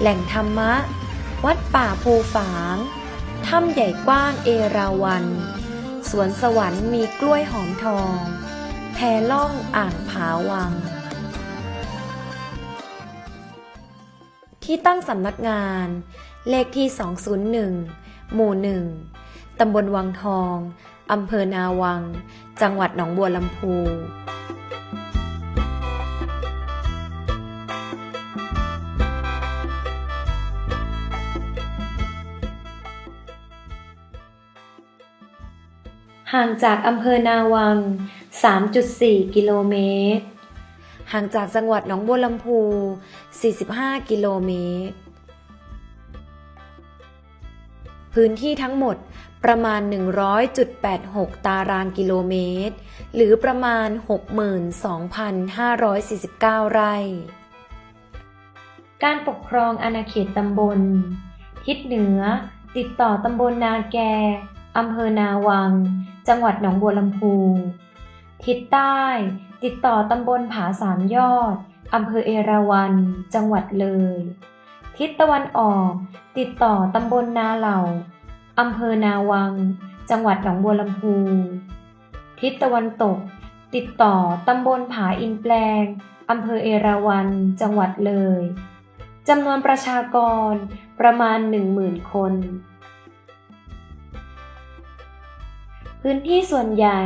แหล่งธรรมะ วัดป่าภูฝาง ถ้ำใหญ่กว้างเอราวัน สวนสวรรค์มีกล้วยหอมทอง แพล่องอ่างผาวัง ที่ตั้งสำนักงาน เลขที่ 201 หมู่1ตำบลวังทอง อำเภอนาวัง จังหวัดหนองบัวลำพู ห่างจากอำเภอนาวัง 3.4 กิโลเมตร ห่างจากจังหวัดหนองบัวลำพู 45 กิโลเมตร พื้นที่ทั้งหมดประมาณ 100.86 ตารางกิโลเมตร หรือประมาณ 62,549 ไร่ การปกครองอาณาเขตตำบล ทิศเหนือ ติดต่อตำบลนาแก อำเภอนาวัง จังหวัดหนองบัวลำพู ทิศใต้ ติดต่อตำบลผาสามยอด อำเภอเอราวัณ จังหวัดเลย ทิศตะวันออก ติดต่อตำบลนาเหล่า อำเภอนาวัง จังหวัดหนองบัวลำพู ทิศตะวันตก ติดต่อตำบลผาอินแปลง อำเภอเอราวัณ จังหวัดเลยจำนวนประชากรประมาณ 10,000 คน พื้นที่ส่วนใหญ่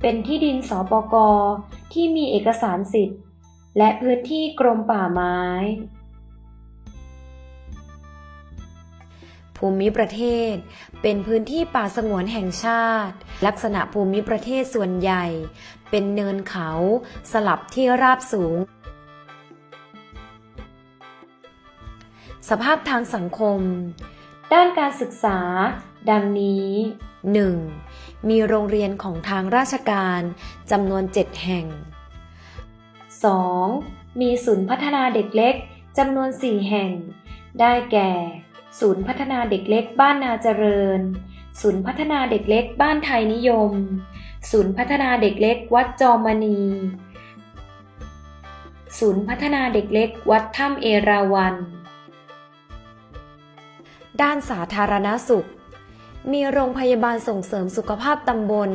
เป็นที่ดินสปกที่มีเอกสารสิทธิ์ และพื้นที่กรมป่าไม้ ภูมิประเทศ เป็นพื้นที่ป่าสงวนแห่งชาติ ลักษณะภูมิประเทศส่วนใหญ่ เป็นเนินเขาสลับที่ราบสูงสภาพทางสังคม ด้านการศึกษา ดังนี้ 1. มีโรงเรียนของทางราชการจำนวน 7 แห่ง 2. มีศูนย์พัฒนาเด็กเล็กจำนวน 4 แห่ง ได้แก่ ศูนย์พัฒนาเด็กเล็กบ้านนาเจริญ ศูนย์พัฒนาเด็กเล็กบ้านไทยนิยม ศูนย์พัฒนาเด็กเล็กวัดจอมมณี ศูนย์พัฒนาเด็กเล็กวัดถ้ำเอราวัณ ด้านสาธารณสุข มีโรงพยาบาลส่งเสริมสุขภาพตำบล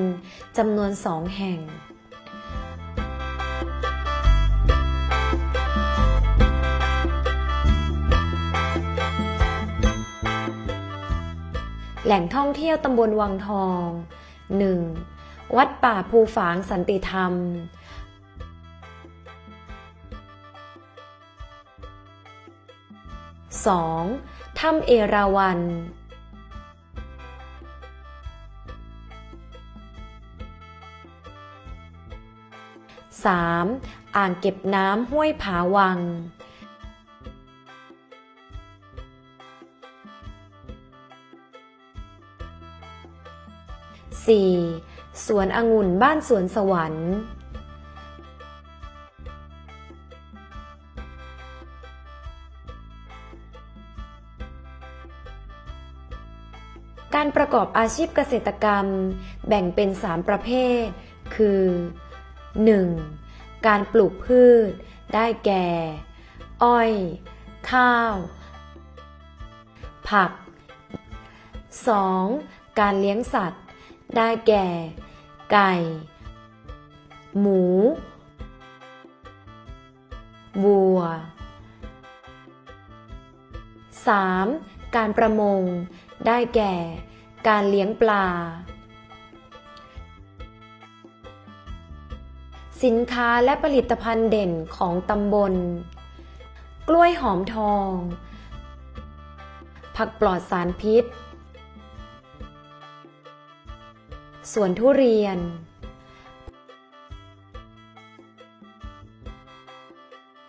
จำนวนสองแห่งแหล่งท่องเที่ยวตำบลวังทอง 1. วัดป่าภูฝางสันติธรรม 2. ถ้ำเอราวัณ 3. อ่างเก็บน้ำห้วยผาวัง 4. สวนองุ่นบ้านสวนสวรรค์ การประกอบอาชีพเกษตรกรรม แบ่งเป็น 3 ประเภท คือ 1. การปลูกพืช ได้แก่ อ้อย ข้าว ผัก 2. การเลี้ยงสัตว์ ได้แก่ ไก่ หมูวัว 3. การประมง ได้แก่ การเลี้ยงปลา สินค้าและผลิตภัณฑ์เด่นของตำบล กล้วยหอมทอง ผักปลอดสารพิษ สวนทุเรียน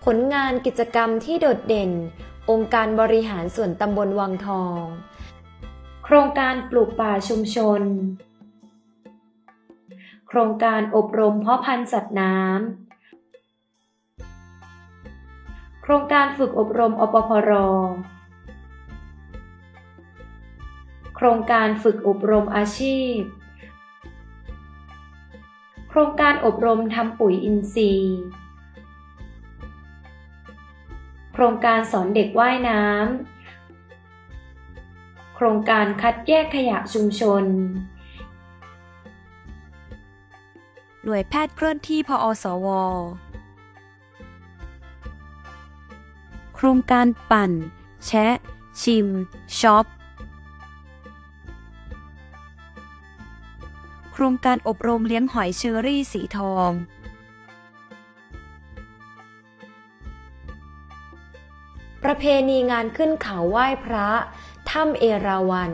ผลงานกิจกรรมที่โดดเด่นองค์การบริหารส่วนตำบลวังทอง โครงการปลูกป่าชุมชน โครงการอบรมเพาะพันธุ์สัตว์น้ำ โครงการฝึกอบรมอปพร โครงการฝึกอบรมอาชีพ โครงการอบรมทำปุ๋ยอินทรีย์ โคครงการสอนเด็กว่ายน้ำ โครงการคัดแยกขยะชุมชน หน่วยแพทย์เคลื่อนที่พอสว โครงการปั่น แชะ ชิมช็อปโครงการอบรมเลี้ยงหอยเชอรี่สีทองประเพณีงานขึ้นเขาไหว้พระ ถ้ำเอราวัณ